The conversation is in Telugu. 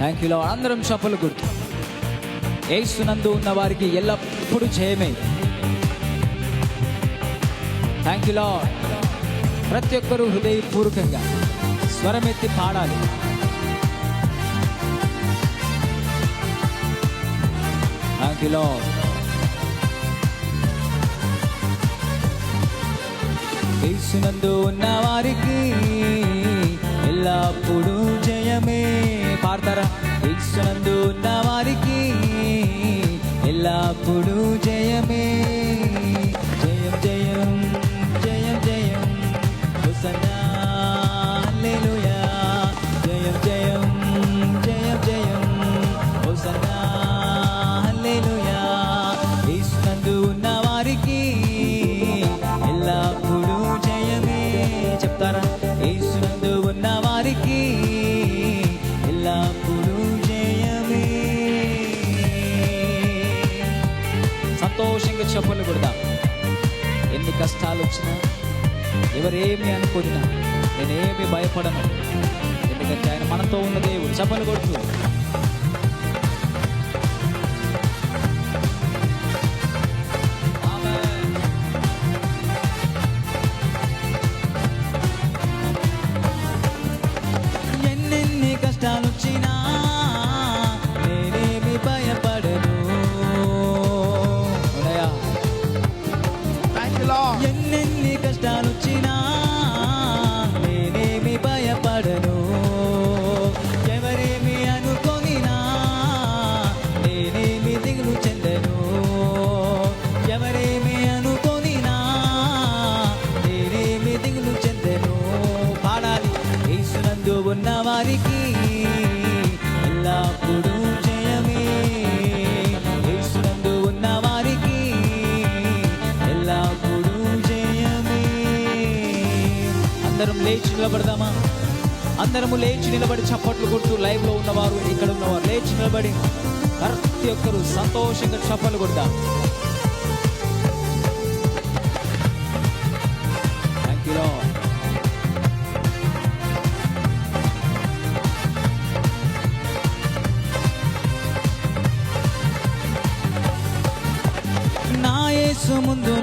థ్యాంక్ యూ అందరం చప్పలు గుర్తు ఏస్తునందు ఉన్న వారికి ఎల్లప్పుడూ జయమే. థ్యాంక్ యూ లాడ్ ప్రతి ఒక్కరూ హృదయపూర్వకంగా స్వరమెత్తి పాడాలి. థ్యాంక్ యూ లాడ్ ఏసునందు ఉన్న వారికి ఎల్లప్పుడూ అప్పుడు జయమే. జయం జయం జయం జయం. హోసన్నా జయం జయం జయం జయం. Hosanna hallelujah. ఉన్న వారికి ఎల్లప్పుడూ జయమే. చెప్తారా? చెప్పలు కొడదాం. ఎన్ని కష్టాలు వచ్చినా ఎవరేమి అనుకున్నా నేనేమి భయపడను. ఎందుకంటే ఆయన మనతో ఉన్న దేవుడు. చెప్పలు కొడుతూ ఉన్న వారికి ఎల్లప్పుడూ జయమే. యేసునందు ఉన్న వారికి ఎల్లప్పుడూ జయమే. అందరం లేచి నిలబడదామా? అందరము లేచి నిలబడి చప్పట్లు కొడుతూ లైవ్లో ఉన్నవారు ఇక్కడ ఉన్నవారు లేచి నిలబడి ప్రతి ఒక్కరు సంతోషంగా చప్పట్లు కొడదాం. Thank you சுமந்தோ